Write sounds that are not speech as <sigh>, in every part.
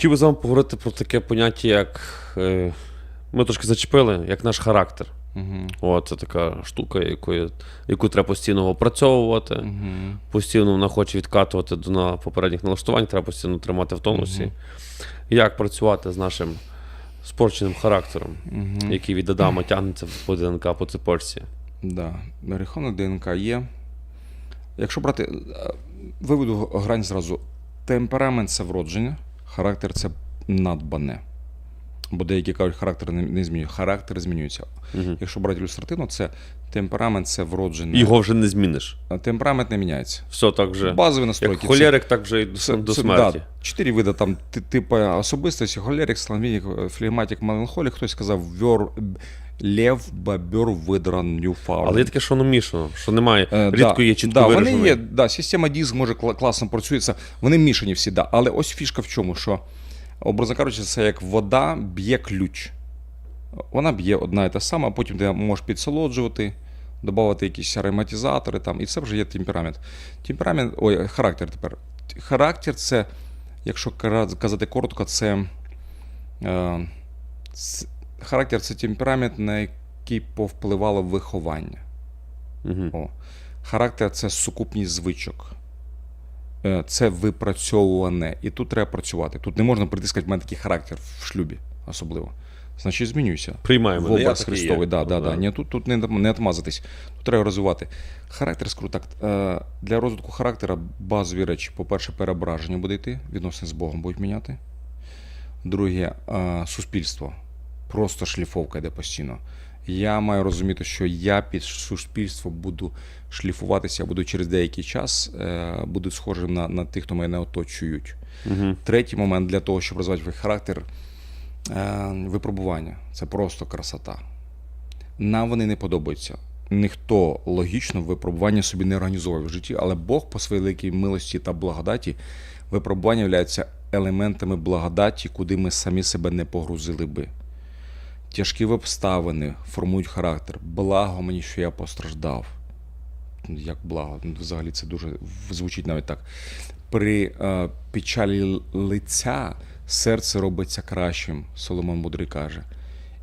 Хотів би з вами поговорити про таке поняття, як е, ми трошки зачепили, як наш характер. Угу. О, це така штука, якою, яку треба постійно опрацьовувати, Угу. постійно вона хоче відкатувати до на попередніх налаштувань, треба постійно тримати в тонусі. Мгм. Як працювати з нашим спорченим характером, Угу. який від Адама тягнеться по ДНК по цепочці. Да. Рахунок ДНК є. Якщо брати, е, виведу грань зразу. Темперамент це вродження, характер це надбане. Бо деякі кажуть, характер не, не змінює. Характер змінюється. Угу. Якщо брати ілюстративно, це темперамент це вроджене. Його вже не зміниш. Темперамент не міняється. Все так вже. Базові Як настройки. це- так вже Це, до це, смерті. Да, чотири види там типу особистості, холерик, слангвінік, флегматик, меланхолік. Хтось сказав лев, бобер, видран, ньюфаун. Але є таке, що воно мішано, що немає. Е, Рідко да, є чітко да, виражений. Вони є, да, система диск може класно працюється. Вони мішані всі, да. Але ось фішка в чому, що, образно кажучи, це як вода б'є ключ. Вона б'є одна і та сама, а потім ти можеш підсолоджувати, додати якісь ароматизатори, там, і це вже є темперамент. Темперамент, ой, характер тепер. Характер це, якщо казати коротко, це, е, характер це темперамент, на який повпливало виховання. Угу. О. Характер це сукупність звичок. Е, Це випрацьовуване. І тут треба працювати. Тут не можна притискати в мене такий характер в шлюбі, особливо. Значить, змінюйся. Приймаємо. В образ Христовий, да, да, да. Ні, тут, тут не, не отмазатись. Тут треба розвивати. Характер скру так. е, Для розвитку характера базові речі. По-перше, переображення буде йти, відносини з Богом будуть міняти. Друге, е, суспільство. Просто шліфовка йде постійно. Я маю розуміти, що я під суспільство буду шліфуватися, буду через деякий час е, буду схожим на, на тих, хто мене оточують. Угу. Третій момент для того, щоб розвивати характер е, випробування. Це просто красота. Нам вони не подобаються. Ніхто логічно випробування собі не організовує в житті, але Бог по своїй великій милості та благодаті випробування являються елементами благодаті, куди ми самі себе не погрузили би. Тяжкі обставини формують характер. Благо мені, що я постраждав. Як благо, Ну, взагалі це дуже звучить навіть так. При е, печалі лиця серце робиться кращим, Соломон Мудрий каже.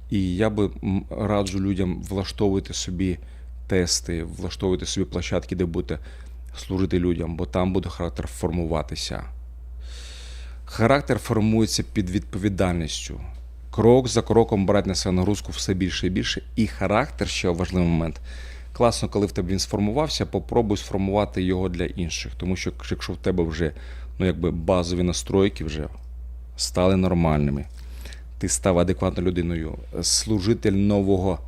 І я би раджу людям влаштовувати собі тести, влаштовувати собі площадки, де будете служити людям, бо там буде характер формуватися. Характер формується під відповідальністю. Крок за кроком брати на себе нагрузку все більше і більше. І характер ще важливий момент. Класно, коли в тебе він сформувався, попробуй сформувати його для інших. Тому що якщо в тебе вже ну, якби базові настройки вже стали нормальними, ти став адекватною людиною, служитель нового,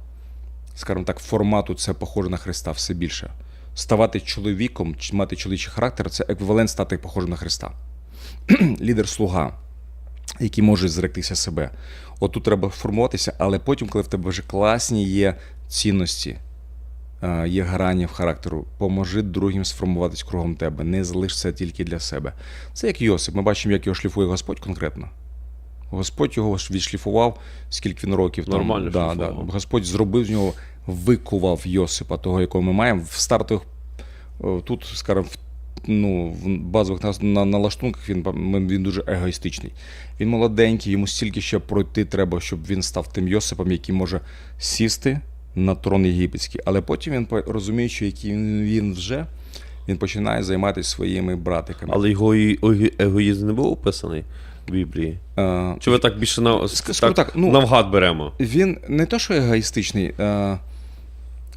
скажімо так, формату це похоже на Христа все більше. Ставати чоловіком, мати чоловічий характер це еквівалент стати похожим на Христа. <clears throat> Лідер-слуга, який може зректися себе. От тут треба формуватися, але потім, коли в тебе вже класні є цінності, е, є грані в характеру, поможи другим сформуватись кругом тебе, не залиш це тільки для себе. Це як Йосип. Ми бачимо, як його шліфує Господь конкретно. Господь його відшліфував, скільки він років там. Нормально да, да. Господь зробив з нього, викував Йосипа, того, якого ми маємо. В стартових е, тут, скажімо, в ну, в базових на, налаштунках він, він дуже егоїстичний. Він молоденький, йому стільки ще пройти треба, щоб він став тим Йосипом, який може сісти на трон єгипетський. Але потім він розуміє, що який він, вже, він починає займатися своїми братиками. Але його егоїзм не був описаний в Біблії. Е, Чи ви так більше на, так, так, ну- навгад беремо? він не то, що егоїстичний, е,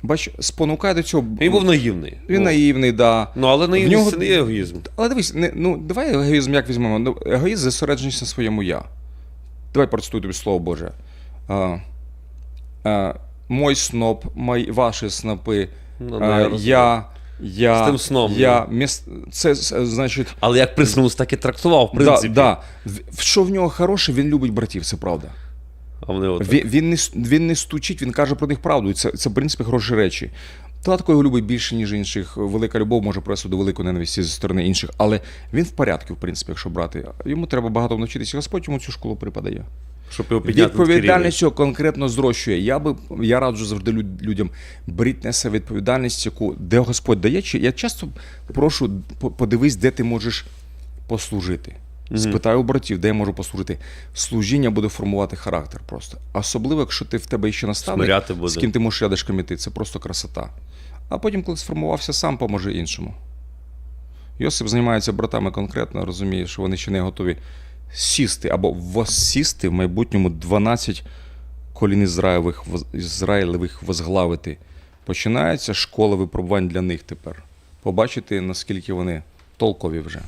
бач, спонукає до цього. Він був наївний. Він ну, наївний, да. Ну, але наївність нього- це не егоїзм. Але дивись, не, ну давай егоїзм як візьмемо. Ну, егоїзм зосередженість на своєму я. Давай процитую тобі слово Боже. А, а, мой сноп, мої, ваші снопи, Ну, а, ну, я я, З тим сном, я, міс... це, значить, Але як приснувся, так і трактував, в да, принципі. да. В- Що в нього хороше, він любить братів, це правда. А вони от... Він, він, не, він не стучить, він каже про них правду. І це, це в принципі, хороші речі. Татко його любить більше, ніж інших. Велика любов може привести до великої ненависті зі сторони інших. Але він в порядку, в принципі, якщо брати. Йому треба багато навчитися. Господь йому цю школу припадає. щоб його підняти. Відповідальність цього конкретно зрощує. Я би я раджу завжди люд- людям беріть на себе відповідальність, яку де Господь дає. Чи я часто прошу по- подивись, де ти можеш послужити. Спитаю у братів, де я можу послужити. Служіння буде формувати характер просто. Особливо, якщо ти в тебе ще наставник, буде. з ким ти можеш рядишком іти. Це просто красота. А потім, коли сформувався сам, поможе іншому. Йосип займається братами конкретно, розуміє, що вони ще не готові сісти або воссісти в майбутньому 12 колін Ізраїлевих, Ізраїлевих возглавити. Починається школа випробувань для них тепер. Побачити, наскільки вони толкові вже.